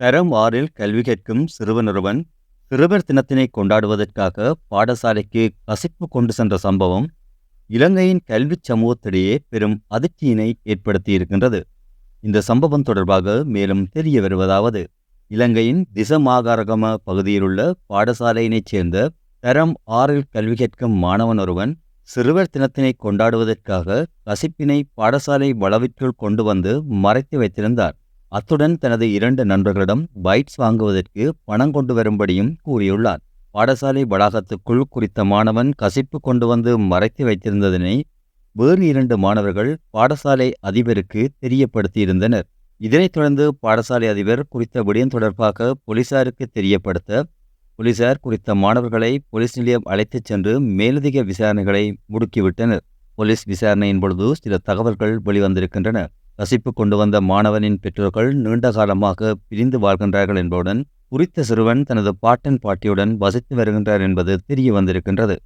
தரம் ஆறில் கல்வி கேட்கும் சிறுவனொருவன் சிறுவர் தினத்தினை கொண்டாடுவதற்காக பாடசாலைக்கு கசிப்பு கொண்டு சென்ற சம்பவம் இலங்கையின் கல்விச் சமூகத்திடையே பெரும் அதிர்ச்சியினை ஏற்படுத்தியிருக்கின்றது. இந்த சம்பவம் தொடர்பாக மேலும் தெரிய வருவதாவது இலங்கையின் திசமாகாரகம பகுதியிலுள்ள பாடசாலையினைச் சேர்ந்த தரம் ஆறில் கல்வி கேட்கும் மாணவன் ஒருவன் சிறுவர் தினத்தினை கொண்டாடுவதற்காக கசிப்பினை பாடசாலை வளவிற்குள் கொண்டு வந்து மறைத்து வைத்திருந்தார். அத்துடன் தனது இரண்டு நண்பர்களிடம் பைட்ஸ் வாங்குவதற்கு பணம் கொண்டு வரும்படியும் கூறியுள்ளார். பாடசாலை வளாகத்துக்குள் குறித்த மாணவன் கசிப்பு கொண்டு வந்து மறைத்து வைத்திருந்ததனை வேறு இரண்டு மாணவர்கள் பாடசாலை அதிபருக்கு தெரியப்படுத்தியிருந்தனர். இதனைத் தொடர்ந்து பாடசாலை அதிபர் குறித்த விடயம் தொடர்பாக போலீசாருக்கு தெரியப்படுத்த போலீசார் குறித்த மாணவர்களை போலீஸ் நிலையம் அழைத்துச் சென்று மேலதிக விசாரணைகளை முடுக்கிவிட்டனர். போலீஸ் விசாரணையின் பொழுது சில தகவல்கள் வெளிவந்திருக்கின்றன. கசிப்பு கொண்டு வந்த மாணவனின் பெற்றோர்கள் நீண்ட காலமாக பிரிந்து வாழ்கின்றார்கள் என்பதுடன் குறித்த சிறுவன் தனது பாட்டன் பாட்டியுடன் வசித்து வருகின்றார் என்பது தெரிய வந்திருக்கின்றது.